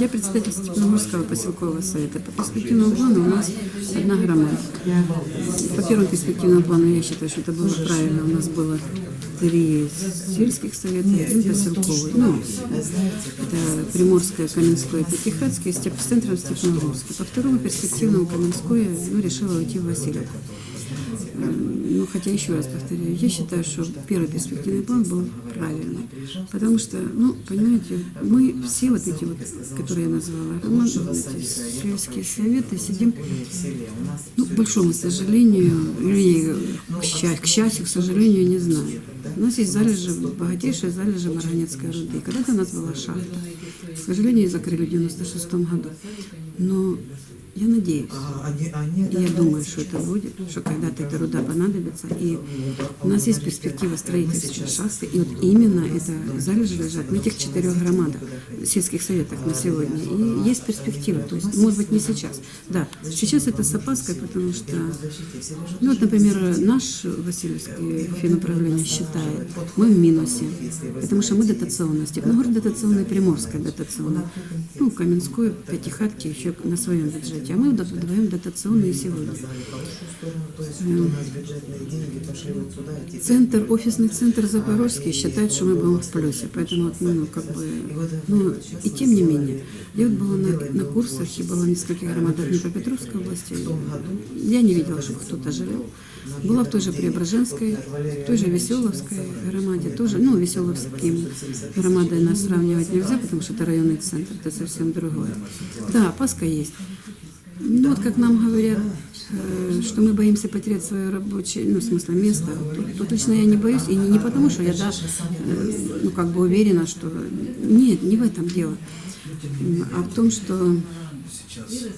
Я представитель Степногорского поселкового совета. По перспективному плану у нас одна громада. По первому перспективному плану я считаю, что это было правильно. У нас было три сельских совета и один поселковый. Ну, это Приморское, Каменское, Пятихатское, с теп- с центром Степногорска. По второму перспективному Каменское ну, решила уйти в Васильевку. Хотя еще раз повторяю, я считаю, что первый перспективный план был правильный. Потому что, ну, понимаете, мы все вот эти вот, которые я назвала, эти сельские советы, сидим, ну, к большому сожалению, или к счастью, к счастью, к сожалению, не знаю. У нас есть залежи, богатейшие залежи марганецкой руды. Когда-то у нас была шахта. К сожалению, ее закрыли в 96 году. Но я надеюсь, и я думаю, что это будет, что когда-то эта руда понадобится. И у нас есть перспектива строительства шахты. И вот именно это залежи лежат на этих четырех громадах, сельских советах на сегодня. И есть перспектива. То есть, может быть, не сейчас. Да, сейчас это с опаской, потому что, ну вот, например, наш Васильевский финуправление считает, мы в минусе, потому что мы дотационные. Степногор дотационный, Приморская дотационная. Ну, Каменской, Пятихатки еще на своем бюджете. А мы вдвоем дотационные сегодня. Центр, офисный центр Запорожский считает, что мы будем в плюсе. Поэтому, вот, ну, как бы, ну, и тем не менее. Я вот была на, на курсах и была в нескольких громадах Днепропетровской области. Я не видела, чтобы кто-то жалел. Была в той же Преображенской, в той же Веселовской громаде. Тоже, ну, Веселовским громадой нас сравнивать нельзя, потому что это районный центр, это совсем другое. Да, опаска есть. Ну, вот как нам говорят, э, что мы боимся потерять свое рабочее, ну, в смысле, место. Тут, тут лично я не боюсь, и не, не потому, что я, да, э, ну, как бы уверена, что... Нет, не в этом дело. А в том, что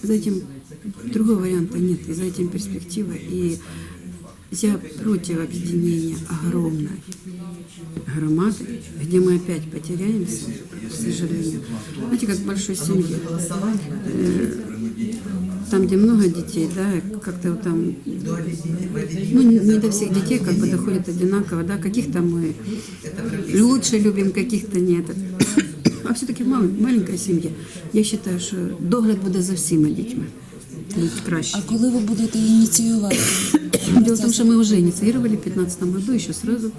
за этим другого варианта нет, и за этим перспектива. И я против объединения огромной громады, где мы опять потеряемся, к сожалению. Знаете, как в большой семье Э, Там, где много детей, да, как-то вот там, ну, не не до всех детей как бы доходит одинаково, да, каких-то мы лучше любим, каких-то нет. А все-таки в мал- маленькой сім'ї. Я вважаю, що догляд буде за всіма дітьми. Буде краще. А коли ви будете ініціювати? Дело в том, что мы уже инициировали в 2015 году, еще сразу.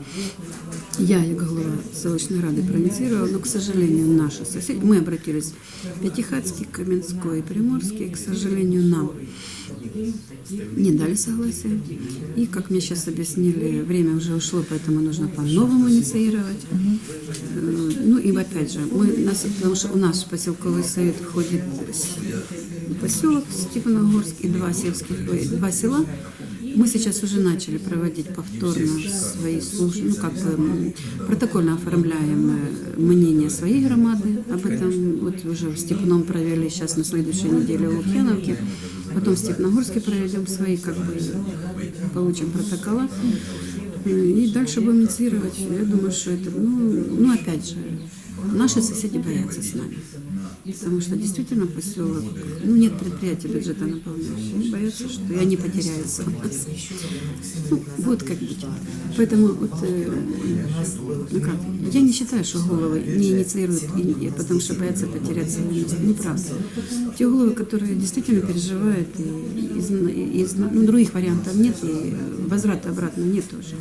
Я, как глава селочной рады, проинициировала, но, к сожалению, наши соседи, мы обратились в Пятихатский, Каменской и Приморский, к сожалению, нам не дали согласия. И, как мне сейчас объяснили, время уже ушло, поэтому нужно по-новому инициировать. Э, Ну и опять же, мы, нас, потому что у нас поселковый совет входит поселок Степаногорск и два, сельских, два села. Мы сейчас уже начали проводить повторно свои службы, ну как бы протокольно оформляем э, мнение своей громады об этом. Вот уже в Степном провели сейчас на следующей неделе в Лукьяновке. Потом в Степногорске проведем свои, как бы получим протокола. И дальше будем инициировать. Я думаю, что это, ну, ну опять же, наши соседи боятся с нами. Потому что действительно поселок, ну нет предприятия бюджета наполняющего. Они боятся, что и они потеряются. Ну, будет как быть. Поэтому вот, э, ну как, я не считаю, что головы не инициируют, и- потому что боятся потерять свое место. Неправда. Те головы, которые действительно переживают, и, из, из- ну, других вариантов нет, и возврата обратно нет тоже.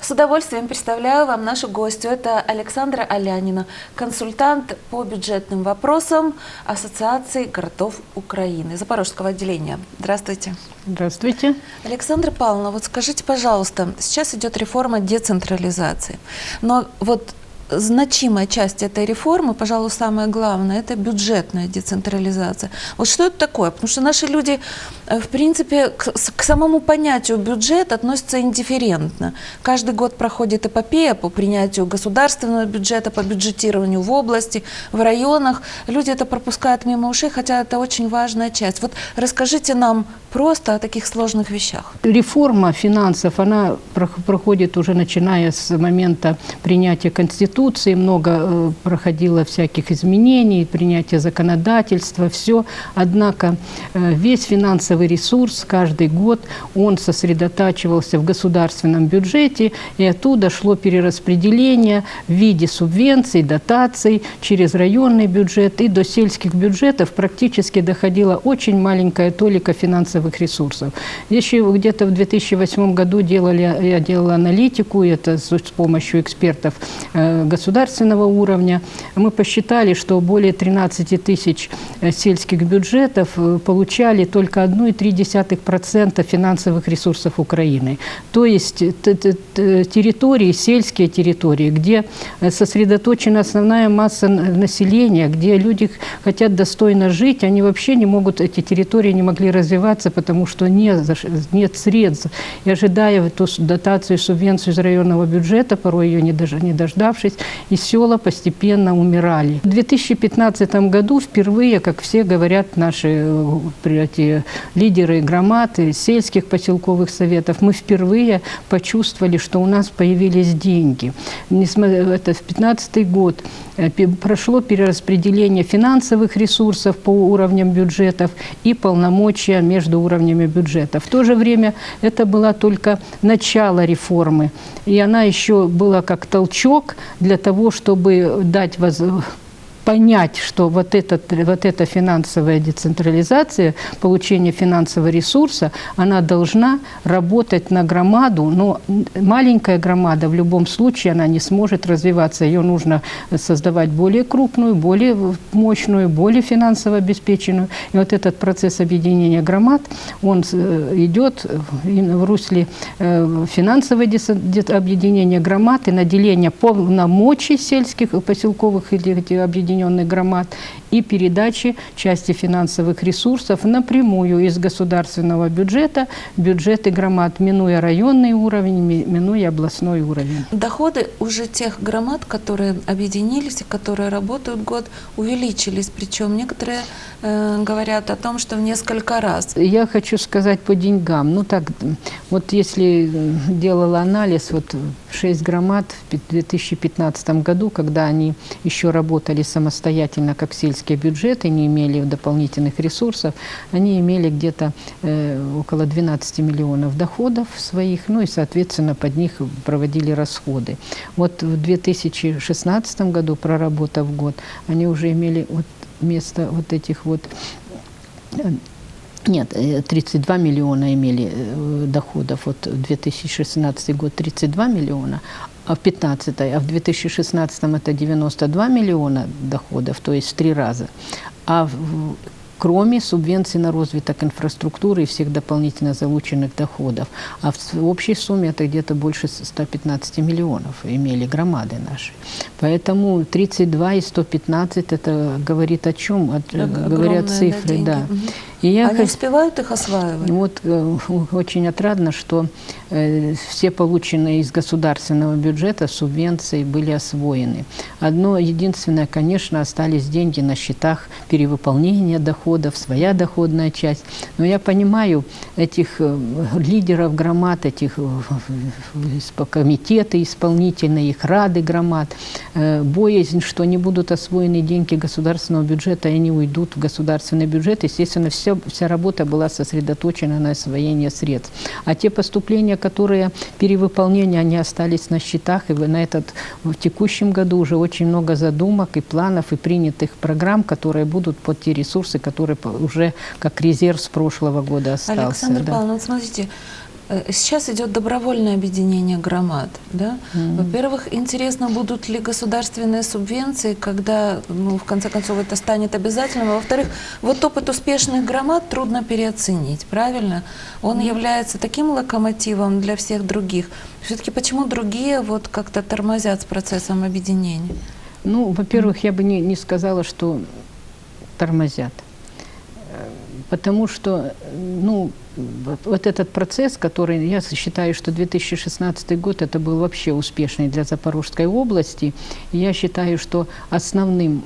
С удовольствием представляю вам нашу гостью. Это Александра Алянина, консультант по бюджетным вопросам Ассоциации городов Украины, Запорожского отделения. Здравствуйте. Здравствуйте. Александра Павловна, вот скажите, пожалуйста, сейчас идет реформа децентрализации, но вот значимая часть этой реформы, пожалуй, самое главное, это бюджетная децентрализация. Вот что это такое? Потому что наши люди, э, в принципе, к, к самому понятию бюджет относятся индифферентно. Каждый год проходит эпопея по принятию государственного бюджета, по бюджетированию в области, в районах. Люди это пропускают мимо ушей, хотя это очень важная часть. Вот расскажите нам просто о таких сложных вещах. Реформа финансов, она прох- проходит уже начиная с момента принятия Конституции, много э, проходило всяких изменений, принятия законодательства, все. Однако э, весь финансовый ресурс каждый год, он сосредотачивался в государственном бюджете, и оттуда шло перераспределение в виде субвенций, дотаций через районный бюджет и до сельских бюджетов практически доходила очень маленькая толика финансовых ресурсов. Еще где-то в 2008 году делали, я делала аналитику, это с помощью экспертов э, государственного уровня. Мы посчитали, что более 13 тысяч э, сельских бюджетов э, получали только 1,3% финансовых ресурсов Украины. То есть территории, сельские территории, где э, сосредоточена основная масса населения, где люди хотят достойно жить, они вообще не могут, эти территории не могли развиваться, потому что не за ш- нет средств. И ожидая эту дотацию, субвенцию из районного бюджета, порой ее не, дож- не дождавшись, и села постепенно умирали. В 2015 году впервые, как все говорят наши э, эти лидеры громад, и сельских поселковых советов, мы впервые почувствовали, что у нас появились деньги. Это в 2015 год э, прошло перераспределение финансовых ресурсов по уровням бюджетов и полномочия между уровнями бюджета. В то же время это было только начало реформы, и она еще была как толчок для того, чтобы дать воз- понять, что вот, этот, вот эта финансовая децентрализация, получение финансового ресурса, она должна работать на громаду, но маленькая громада в любом случае она не сможет развиваться. Ее нужно создавать более крупную, более мощную, более финансово обеспеченную. И вот этот процесс объединения громад, он э, идет в русле э, финансового объединения громад и наделения полномочий сельских, поселковых или эти объединенных громад и передачи части финансовых ресурсов напрямую из государственного бюджета бюджеты громад, минуя районный уровень, ми- минуя областной уровень. Доходы уже тех громад, которые объединились и которые работают год, увеличились. Причем некоторые э, говорят о том, что в несколько раз. Я хочу сказать по деньгам. Ну так, вот если э, делала анализ, вот 6 громад в пи- 2015 году, когда они еще работали самостоятельно как сельские бюджеты, не имели дополнительных ресурсов, они имели где-то э, около 12 миллионов доходов своих, ну и, соответственно, под них проводили расходы. Вот в 2016 году, проработав год, они уже имели вот вместо вот этих вот э, нет, э, 32 миллиона имели э, доходов. Вот 2016 год 32 миллиона, в 15 а в 2016 это 92 миллиона доходов, то есть в три раза. А в- кроме субвенций на развиток инфраструктуры и всех дополнительно залученных доходов. А в общей сумме это где-то больше 115 миллионов имели громады наши. Поэтому 32 и 115 это говорит о чем? От- Ог- говорят да, цифры, деньги. да. Мгм. И я Они хот- успевают их осваивать? вот э, очень отрадно, что э, все полученные из государственного бюджета субвенции были освоены. Одно единственное, конечно, остались деньги на счетах перевыполнения доходов, своя доходная часть. Но я понимаю этих э, лидеров громад, этих комитеты исполнительные, их рады громад, боязнь, что не будут освоены деньги государственного бюджета, и они уйдут в государственный бюджет. Естественно, все, вся работа была сосредоточена на освоении средств. А те поступления, которые перевыполнения, они остались на счетах, и на этот, в текущем году уже очень много задумок и планов, и принятых программ, которые будут под те ресурсы, которые уже как резерв с прошлого года остался. Александр да. Павловна, вот смотрите, сейчас идет добровольное объединение громад. Да? Во-первых, интересно, будут ли государственные субвенции, когда, ну, в конце концов, это станет обязательным. А во-вторых, вот опыт успешных громад трудно переоценить, правильно? Он является таким локомотивом для всех других. Все-таки почему другие вот как-то тормозят с процессом объединения? Ну, во-первых, я бы не, не сказала, что тормозят. Потому что, ну, вот- этот процесс, который, я считаю, что 2016 год это был вообще успешный для Запорожской области. Я считаю, что основным,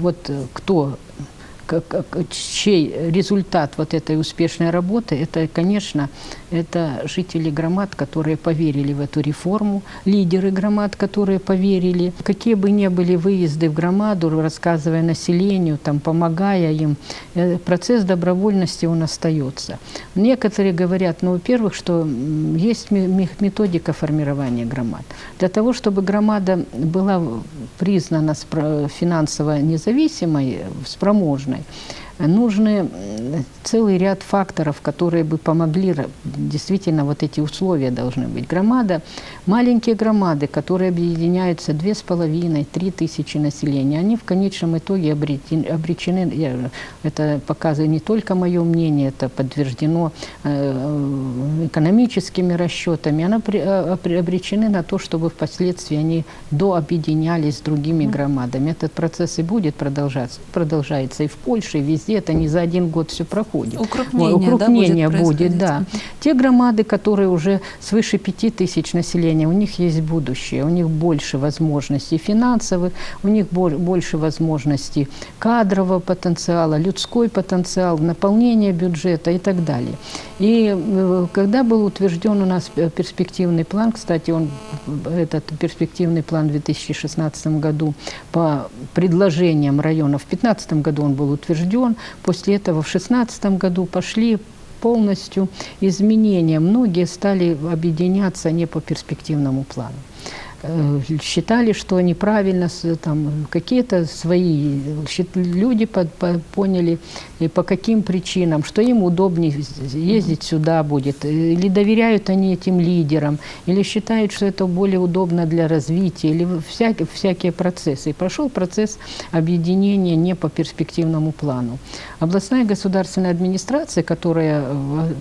вот кто как- чей результат вот этой успешной работы, это, конечно, это жители громад, которые поверили в эту реформу, лидеры громад, которые поверили. Какие бы ни были выезды в громаду, рассказывая населению, там, помогая им, э, процесс добровольности, он остается. Некоторые говорят, ну, во-первых, что есть ме- ме- методика формирования громад. Для того, чтобы громада была признана финансово независимой, спроможной, нужны целый ряд факторов, которые бы помогли, действительно вот эти условия должны быть. Громада, маленькие громады, которые объединяются две с половиной, три тысячи населения, они в конечном итоге обречены, я- это показывает не только мое мнение, это подтверждено э, экономическими расчетами, они э, при- обречены на то, чтобы впоследствии они дообъединялись с другими громадами. Этот процесс и будет продолжаться, продолжается и в Польше, и везде, это не за один год все проходит. Укрупнение, Ой, да, укрупнение будет будет, да. Те громады, которые уже свыше пяти тысяч населения, у них есть будущее, у них больше возможностей финансовых, у них бо- больше возможностей кадрового потенциала, людской потенциал, наполнения бюджета и так далее. И э, когда был утвержден у нас э, перспективный план, кстати, он, э, этот перспективный план в 2016 году по предложениям районов, в 2015 году он был утвержден, после этого в 2016 году пошли полностью изменения. Многие стали объединяться не по перспективному плану. Э, Считали, что неправильно, с- там, какие-то свои люди по- по- поняли, и по каким причинам, что им удобнее ездить сюда будет, э, или доверяют они этим лидерам, или считают, что это более удобно для развития, или всякие, всякие процессы. И прошел процесс объединения не по перспективному плану. Областная государственная администрация, которая э,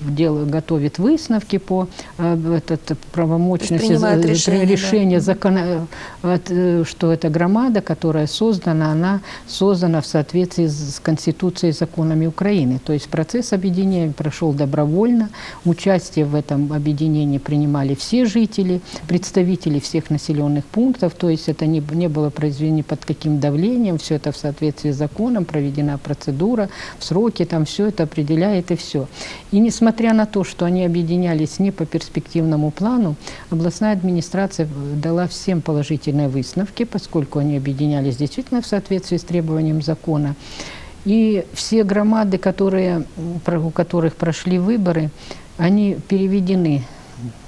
дело, готовит выставки по э, этот, правомочности принимает за- решения, да. закона, э, что эта громада, которая создана, она создана в соответствии с Конституцией и законами Украины. То есть процесс объединения прошел добровольно. Участие в этом объединении принимали все жители, представители всех населенных пунктов. То есть это не, не было произведено под каким давлением, все это в соответствии с законом, проведена процедура, в сроки, там все это определяет и все. И несмотря на то, что они объединялись не по перспективному плану, областная администрация дала всем положительные выставки, поскольку они объединялись действительно в соответствии с требованием закона. И все громады, которые, у которых прошли выборы, они переведены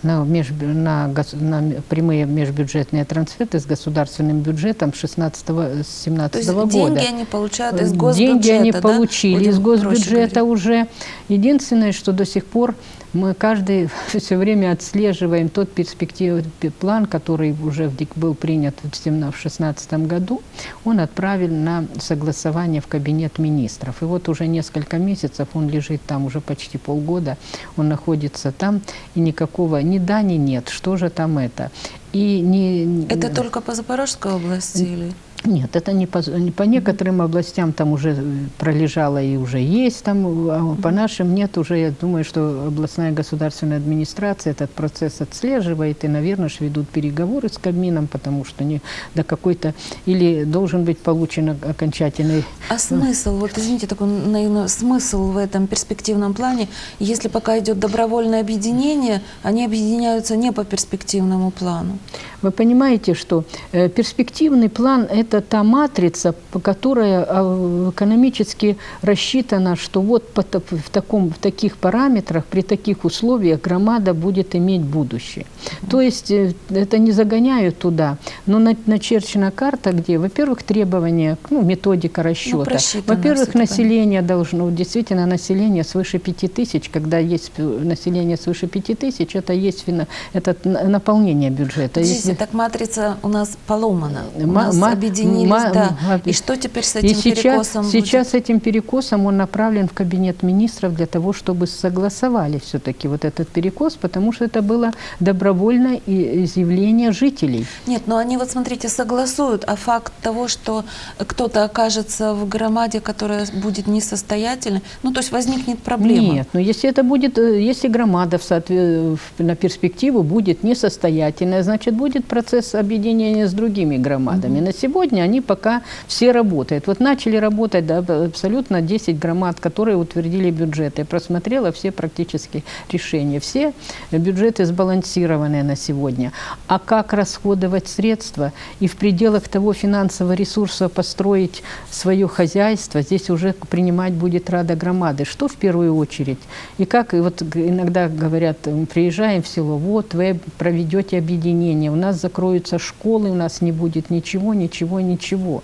на, межбю- на, на прямые межбюджетные трансферты с государственным бюджетом 16-17 То есть года. деньги они получают из госбюджета, Деньги они да? получили Будем из госбюджета уже. Единственное, что до сих пор мы каждый все время отслеживаем тот перспективный план, который уже был принят в 2016 году, он отправлен на согласование в кабинет министров. И вот уже несколько месяцев он лежит там, уже почти полгода, он находится там, и никакого ни да, ни нет. Что же там это? И не, Это только по Запорожской области или? Нет, это не по, не по некоторым областям там уже э, пролежало и уже есть там, а по нашим нет уже. Я думаю, что областная государственная администрация этот процесс отслеживает и, наверное, ж ведут переговоры с Кабмином, потому что не до какой-то или должен быть получен ок- окончательный А смысл, вот извините, такой наивный смысл в этом перспективном плане, если пока идет добровольное объединение, они объединяются не по перспективному плану. Вы понимаете, что э, перспективный план – это та матрица, которая а, экономически рассчитана, что вот в, таком, в таких параметрах, при таких условиях громада будет иметь будущее. То есть э, это не загоняют туда, но на- начерчена карта, где, во-первых, требования, ну, методика расчета. просчитано во-первых, население должно, действительно, население свыше пяти тысяч, когда есть э, население свыше пяти тысяч, это есть это на- наполнение бюджета. Если- так матрица у нас поломана. У Ма- нас объединились, ма- да. И что теперь с И этим сейчас, перекосом будет? сейчас этим перекосом он направлен в кабинет министров для того, чтобы согласовали все-таки вот этот перекос, потому что это было добровольное и- изъявление жителей. Нет, но они вот смотрите согласуют, а факт того, что кто-то окажется в громаде, которая будет несостоятельной, ну то есть возникнет проблема. Нет, но если это будет, э, если громада в соотве- в- на перспективу будет несостоятельная, значит будет процесс объединения с другими громадами. На сегодня они пока все работают. Вот начали работать да, абсолютно 10 громад, которые утвердили бюджеты. Я просмотрела все практически решения. Все бюджеты сбалансированные на сегодня. А как расходовать средства и в пределах того финансового ресурса построить свое хозяйство, здесь уже принимать будет Рада громады. Что в первую очередь? И как и вот иногда говорят, мы приезжаем в село, вот вы проведете объединение, у нас закроются школы, у нас не будет ничего, ничего, ничего.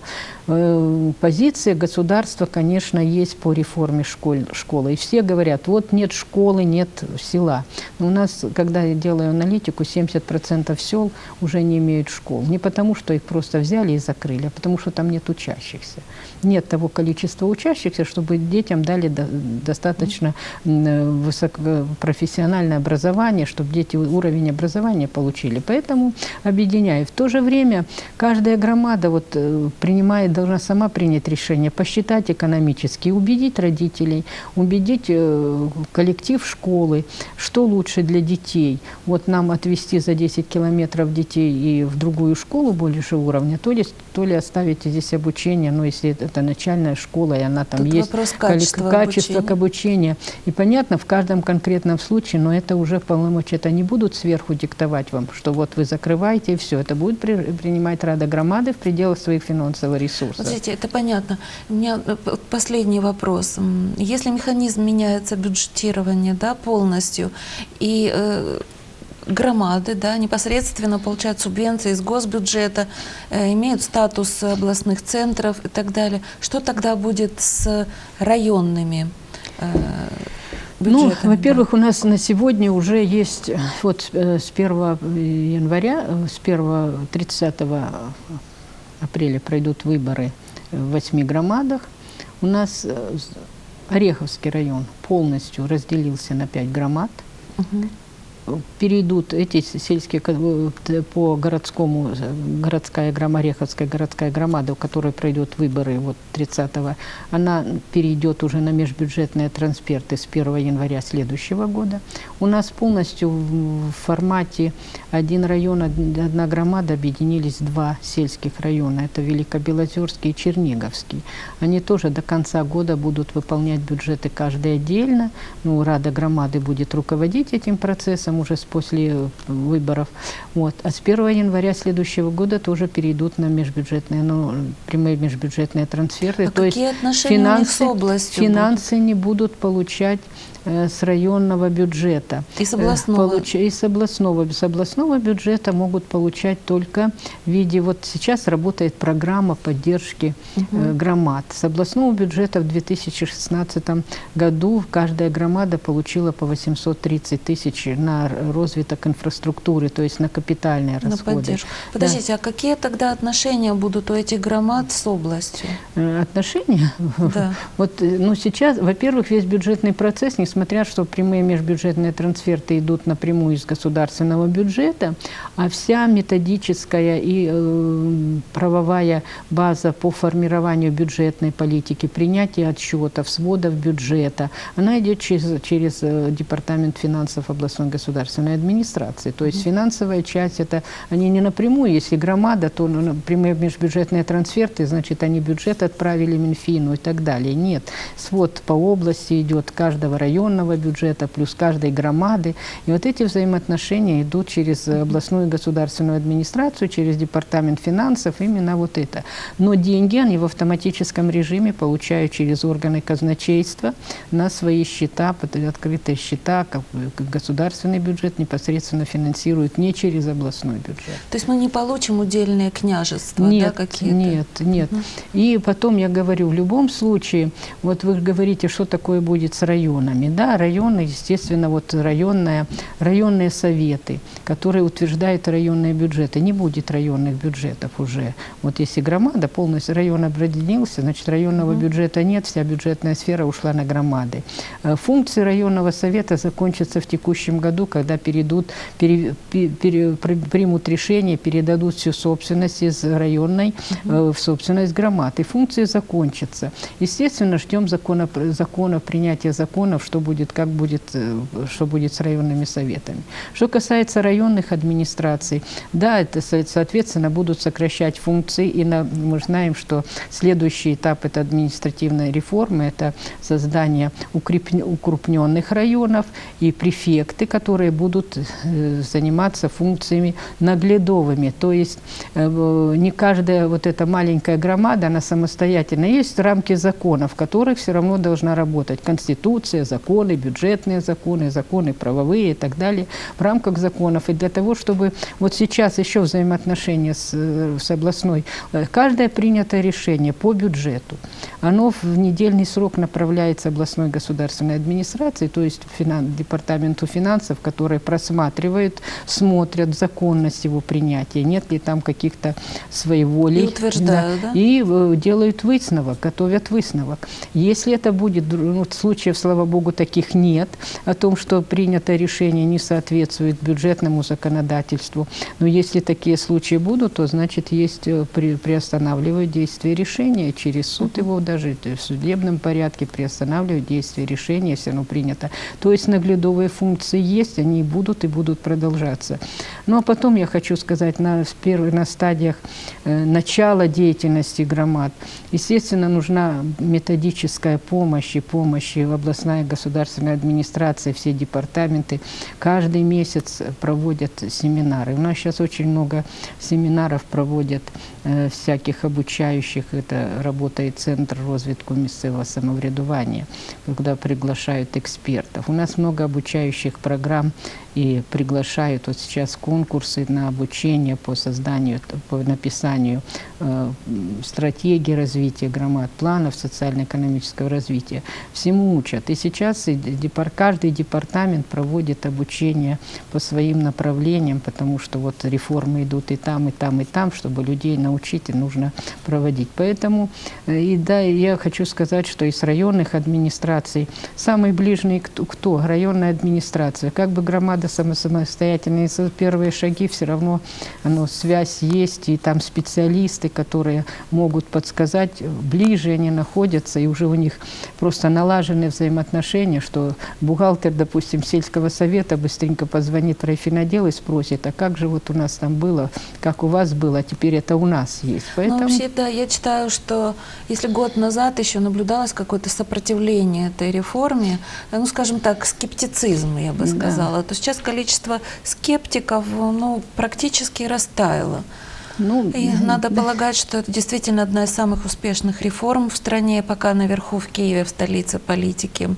Э, Позиция государства, конечно, есть по реформе школь, школы. И все говорят, вот нет школы, нет села. Но у нас, когда я делаю аналитику, 70% сел уже не имеют школ. Не потому, что их просто взяли и закрыли, а потому, что там нет учащихся. Нет того количества учащихся, чтобы детям дали до- достаточно м, высокопрофессиональное образование, чтобы дети уровень образования получили. Поэтому объединяю. В то же время каждая громада вот, э, принимает, должна сама принять решение, посчитать экономически, убедить родителей, убедить э, коллектив школы, что лучше для детей. Вот нам отвезти за 10 километров детей и в другую школу больше уровня, то ли, то ли оставить здесь обучение, но если это начальная школа, и она там Тут есть вопрос качества качество обучения. к обучению. И понятно, в каждом конкретном случае, но это уже полномочия, это не будут сверху диктовать вам, что вот вы закрываете и все. Это будет при- принимать Рада громады в пределах своих финансовых ресурсов. Вот Смотрите, это понятно. У меня э, последний вопрос. Если механизм меняется бюджетирование да, полностью, и э, громады да, непосредственно получают субвенции из госбюджета, э, имеют статус областных центров и так далее, что тогда будет с районными э, Ну, бюджетами? во-первых, у нас на сегодня уже есть, э, вот э, с 1 января, с 1 30 апреля пройдут выборы в восьми громадах. У нас э, Ореховский район полностью разделился на пять громад. Мгм. Перейдут эти сельские э, по городскому э, городская грома Ореховская городская громада, у которой пройдут выборы вот 30-го, она перейдет уже на межбюджетные трансферты с 1 января следующего года. У нас полностью в формате один район, од- одна громада объединились два сельских района. Это Великобелозерский и Черниговский. Они тоже до конца года будут выполнять бюджеты каждый отдельно. Ну, Рада громады будет руководить этим процессом уже с после э, выборов. Вот. А с 1 января следующего года тоже перейдут на межбюджетные, ну, прямые межбюджетные трансферы. А То есть какие отношения у них с финансы, областью будут? финансы не будут получать с районного бюджета. И с Э, областного? получ- И с областного. С областного бюджета могут получать только в виде... Вот сейчас работает программа поддержки э, громад. С областного бюджета в 2016 году каждая громада получила по 830 тысяч на развиток инфраструктуры, то есть на капитальные На расходы. поддержку. Да. Подождите, а какие тогда отношения будут у этих громад с областью? Э, Отношения? Да. Вот, э, ну, сейчас, во-первых, весь бюджетный процесс, несмотря что прямые межбюджетные трансферты идут напрямую из государственного бюджета, а вся методическая и э, правовая база по формированию бюджетной политики, принятие отчетов, сводов бюджета, она идет через, через э, Департамент финансов областной государственной администрации. То есть финансовая часть, это они не напрямую, если громада, то ну, прямые межбюджетные трансферты, значит, они бюджет отправили Минфину и так далее. Нет, свод по области идет каждого районного бюджета, плюс каждой громады. И вот эти взаимоотношения идут через э, областную государственную администрацию, через Департамент финансов, именно вот это. Но деньги они в автоматическом режиме получают через органы казначейства на свои счета, открытые счета, как государственный бюджет непосредственно финансирует не через областной бюджет. То есть мы не получим удельные княжества, да, Нет, какие-то? нет, нет. И потом я говорю, в любом случае, вот вы говорите, что такое будет с районами. Да, районы, естественно, вот районная, районные советы, которые утверждают районные бюджеты. Не будет районных бюджетов уже. Вот если громада полностью район объединился, значит районного бюджета нет, вся бюджетная сфера ушла на громады. Э, Функции районного совета закончатся в текущем году, когда перейдут, пере- пе- пере- при- примут решение, передадут всю собственность из районной э, в собственность громад. И функции закончатся. Естественно, ждем закона, законов, принятия законов, что будет, как будет, э, что будет с районными советами. Что касается районных администраций, да, это, со- соответственно, будут сокращать функции, и на- мы знаем, что следующий этап это административной реформы, это создание укрупненных районов и префекты, которые будут э, заниматься функциями наглядовыми. То есть э, не каждая вот эта маленькая громада, она самостоятельно. Есть рамки законов, в которых все равно должна работать Конституция, законы, бюджетные законы, законы правовые и так далее в рамках законов. И для того, чтобы вот сейчас еще взаимоотношения с, э, с областной, э, каждое принятое решение по бюджету, оно в недельный срок направляется областной государственной администрации, то есть финан- департаменту финансов, которые просматривают, смотрят законность его принятия, нет ли там каких-то своеволий. И утверждают, да? И э, делают высновок, готовят высновок. Если это будет, ну, случаев, слава богу, таких нет, о том, что принятое решение не соответствует бюджетному законодательству. Но если такие случаи будут, то значит есть э, при, приостанавливают действие решения через суд его даже э, в судебном порядке приостанавливают действие решения, если оно принято. То есть наглядовые функции есть, они будут и будут продолжаться. Ну а потом я хочу сказать на, в первых, на стадиях э, начала деятельности громад, естественно, нужна методическая помощь и помощь и областная государственная администрация, все департаменты. Каждый месяц проводят семинары. У нас сейчас очень много семинаров проводят всяких обучающих. Это работает Центр розвитку місцевого самоврядування, когда приглашают экспертов. У нас много обучающих программ и приглашают вот сейчас конкурсы на обучение по созданию, по написанию э, стратегии развития громад, планов социально-экономического развития. Всему учат. И сейчас каждый департамент проводит обучение по своим направлениям, потому что вот реформы идут и там, и там, и там, чтобы людей научить, и нужно проводить. Поэтому, э, и да, я хочу сказать, что из районных администраций самый ближний кто? кто? Районная администрация. Как бы громада самостоятельная, первые шаги все равно оно, связь есть, и там специалисты, которые могут подсказать, ближе они находятся, и уже у них просто налажены взаимоотношения, что бухгалтер, допустим, сельского совета быстренько позвонит в райфинодел и спросит, а как же вот у нас там было, как у вас было, а теперь это у нас есть. Ну, Поэтому... вообще, да, я читаю, что если год назад еще наблюдалось какое-то сопротивление этой реформе, ну, скажем так, скептицизм, я бы Да. сказала, то сейчас количество скептиков, ну, практически растаяло. Ну, И надо полагать, что это действительно одна из самых успешных реформ в стране, пока наверху в Киеве, в столице политики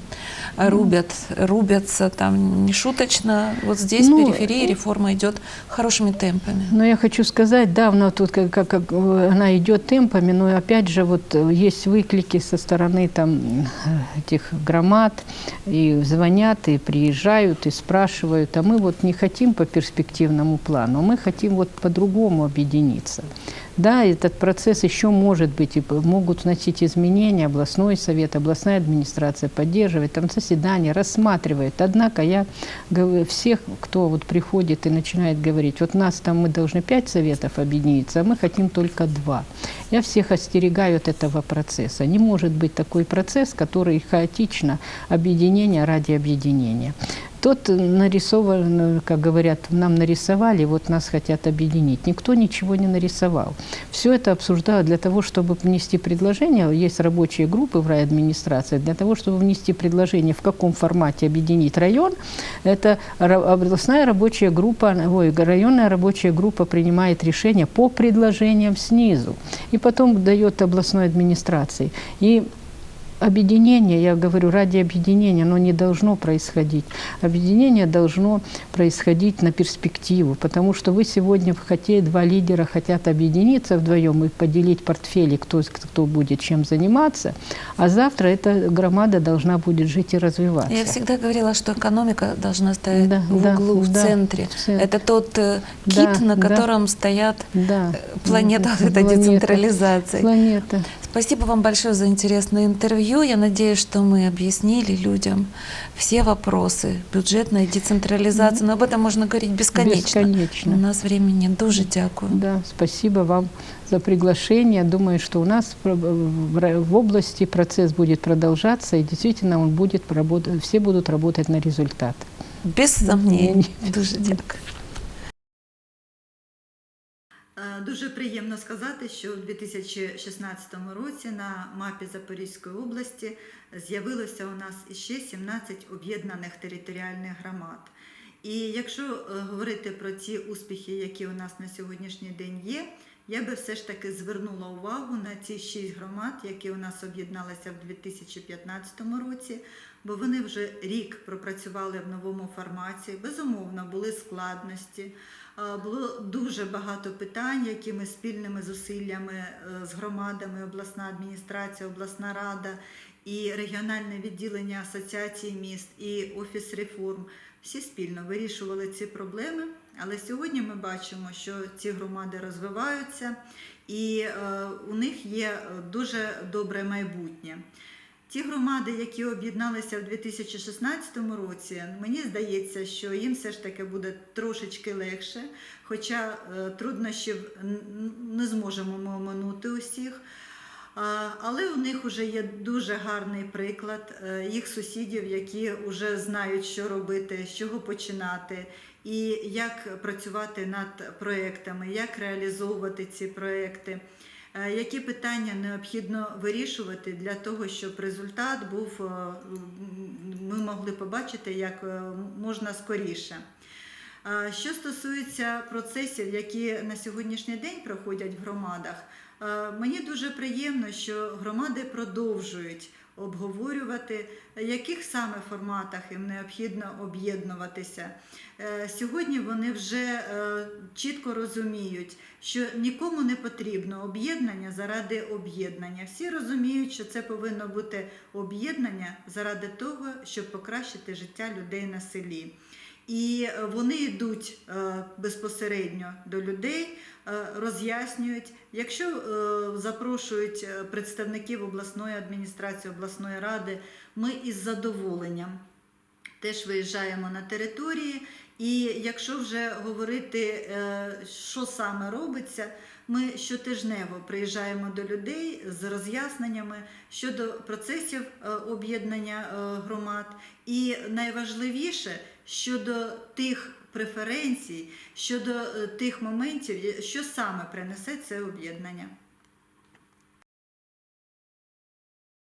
рубят, рубятся там не шуточно. Вот здесь, Ну, в периферии, реформа идет хорошими темпами. Но я хочу сказать, да, она тут как, как, как, э, она идет темпами, но опять же вот э, есть выклики со стороны там э, этих громад, и звонят, и приезжают, и спрашивают, а мы вот не хотим по перспективному плану, мы хотим вот по-другому объединиться. Да, этот процесс еще может быть, и могут вносить изменения, областной совет, областная администрация поддерживает, там заседания, рассматривает. Однако я всех, кто вот приходит и начинает говорить, вот нас там мы должны пять советов объединиться, а мы хотим только два. Я всех остерегаю от этого процесса. Не может быть такой процесс, который хаотично объединение ради объединения. Тот нарисован, как говорят, нам нарисовали, вот нас хотят объединить. Никто ничего не нарисовал. Все это обсуждают для того, чтобы внести предложение. Есть рабочие группы в райадминистрации. Для того, чтобы внести предложение, в каком формате объединить район, это областная рабочая группа, ой, районная рабочая группа принимает решение по предложениям снизу. И потом дает областной администрации. И объединение, я говорю, ради объединения, оно не должно происходить. Объединение должно происходить на перспективу, потому что вы сегодня хотите, два лидера хотят объединиться вдвоем и поделить портфели, кто, кто будет чем заниматься, а завтра эта громада должна будет жить и развиваться. Я всегда говорила, что экономика должна стоять Да, в да, углу, в да, центре. в центре. Это тот э, кит, Да, на да. котором стоят Да. планета вот этой Планета. децентрализации. Планета. Спасибо вам большое за интересное интервью. Интервью. Я надеюсь, что мы объяснили людям все вопросы бюджетной децентрализации. Но об этом можно говорить бесконечно. Бесконечно. У нас времени дуже дякую. Да, спасибо вам за приглашение. Думаю, что у нас в области процесс будет продолжаться, и действительно он будет работать, все будут работать на результат. Без сомнений. Дуже дякую. Е, Дуже приємно сказати, що у 2016 році на мапі Запорізької області з'явилося у нас іще 17 об'єднаних територіальних громад. І якщо е, говорити про ті успіхи, які у нас на сьогоднішній день є, я би все ж таки звернула увагу на ті шість громад, які у нас об'єдналися в 2015 році, бо вони вже рік пропрацювали в новому форматі. Безумовно, були складності. Е, Було дуже багато питань, які ми спільними зусиллями е, з громадами, обласна адміністрація, обласна рада і регіональне відділення Асоціації міст і Офіс реформ всі спільно вирішували ці проблеми. Але сьогодні ми бачимо, що ці громади розвиваються і е, у них є дуже добре майбутнє. Ті громади, які об'єдналися в 2016 році, мені здається, що їм все ж таки буде трошечки легше, хоча е, труднощів не зможемо ми оминути усіх. Але у них вже є дуже гарний приклад е, їх сусідів, які вже знають, що робити, з чого починати, і як працювати над проектами, як реалізовувати ці проекти. Е, Які питання необхідно вирішувати для того, щоб результат був, е, ми могли побачити як е, можна скоріше. Що стосується процесів, які на сьогоднішній день проходять в громадах, мені дуже приємно, що громади продовжують обговорювати, в яких саме форматах їм необхідно об'єднуватися. Е, Сьогодні вони вже е, чітко розуміють, що нікому не потрібно об'єднання заради об'єднання. Всі розуміють, що це повинно бути об'єднання заради того, щоб покращити життя людей на селі. І е, вони йдуть е, безпосередньо до людей, е, роз'яснюють. Якщо запрошують представників обласної адміністрації, обласної ради, ми із задоволенням теж виїжджаємо на території. І якщо вже говорити, що саме робиться, ми щотижнево приїжджаємо до людей з роз'ясненнями щодо процесів об'єднання громад. І найважливіше щодо тих преференцій, щодо е, тих моментів, що саме принесе це об'єднання.